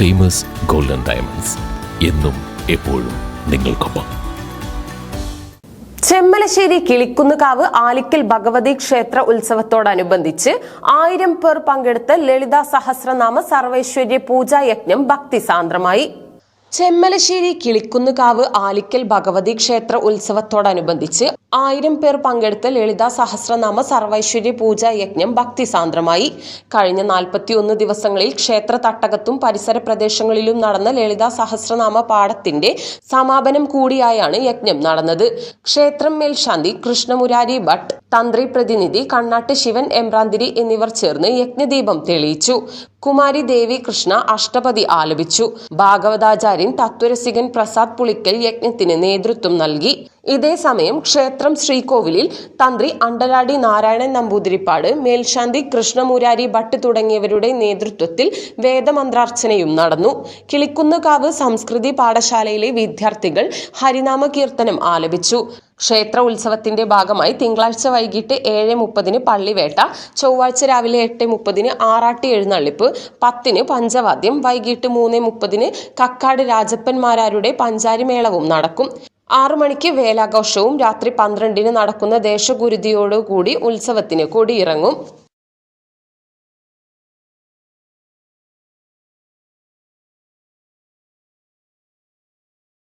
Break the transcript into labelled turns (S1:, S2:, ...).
S1: Famous golden diamonds എന്നും എപ്പോഴും നിങ്ങൾക്കൊപ്പം.
S2: ചെമ്മലശ്ശേരി കിളിക്കുന്നുകാവ് ആലിക്കൽ ഭഗവതി ക്ഷേത്ര ഉത്സവത്തോടനുബന്ധിച്ച് ആയിരം പേർ പങ്കെടുത്ത ലളിത സഹസ്രനാമ സർവൈശ്വര്യ പൂജാ യജ്ഞം ഭക്തിസാന്ദ്രമായി ചെമ്മലശ്ശേരി കിളിക്കുന്നുകാവ് ആലിക്കൽ ഭഗവതി ക്ഷേത്ര ഉത്സവത്തോടനുബന്ധിച്ച് ആയിരം പേർ പങ്കെടുത്ത ലളിത സഹസ്രനാമ സർവൈശ്വര്യ പൂജാ യജ്ഞം ഭക്തിസാന്ദ്രമായി. കഴിഞ്ഞ നാൽപ്പത്തിയൊന്ന് ദിവസങ്ങളിൽ ക്ഷേത്ര തട്ടകത്തും പരിസര പ്രദേശങ്ങളിലും നടന്ന ലളിത സഹസ്രനാമ പാഠത്തിന്റെ സമാപനം കൂടിയായാണ് യജ്ഞം നടന്നത്. ക്ഷേത്രം മേൽശാന്തി കൃഷ്ണമുരാരി ഭട്ട് തന്ത്രി പ്രതിനിധി കണ്ണാട്ട് ശിവൻ എംബ്രാന്തിരി എന്നിവർ ചേർന്ന് യജ്ഞദീപം തെളിയിച്ചു. കുമാരി ദേവി കൃഷ്ണ അഷ്ടപതി ആലപിച്ചു. ഭാഗവതാചാര്യൻ തത്വരസികൻ പ്രസാദ് പുളിക്കൽ യജ്ഞത്തിന് നേതൃത്വം നൽകി. ഇതേസമയം ക്ഷേത്രം ശ്രീകോവിലിൽ തന്ത്രി അണ്ടലാടി നാരായണൻ നമ്പൂതിരിപ്പാട് മേൽശാന്തി കൃഷ്ണമുരാരി ഭട്ട് തുടങ്ങിയവരുടെ നേതൃത്വത്തിൽ വേദമന്ത്രാർച്ചനയും നടന്നു. കിളിക്കുന്നുകാവ് സംസ്കൃതി പാഠശാലയിലെ വിദ്യാർത്ഥികൾ ഹരിനാമ കീർത്തനം ആലപിച്ചു. ക്ഷേത്ര ഉത്സവത്തിന്റെ ഭാഗമായി തിങ്കളാഴ്ച വൈകിട്ട് ഏഴ് മുപ്പതിന് പള്ളിവേട്ട ചൊവ്വാഴ്ച രാവിലെ എട്ട് മുപ്പതിന് ആറാട്ടി എഴുന്നള്ളിപ്പ് പത്തിന് പഞ്ചവാദ്യം വൈകിട്ട് മൂന്ന് മുപ്പതിന് കക്കാട് രാജപ്പന്മാരാരുടെ പഞ്ചാരിമേളവും നടക്കും. ആറു മണിക്ക് വേലാഘോഷവും രാത്രി പന്ത്രണ്ടിന് നടക്കുന്ന ദേശഗുരുതിയോടുകൂടി ഉത്സവത്തിന് കൊടിയിറങ്ങും.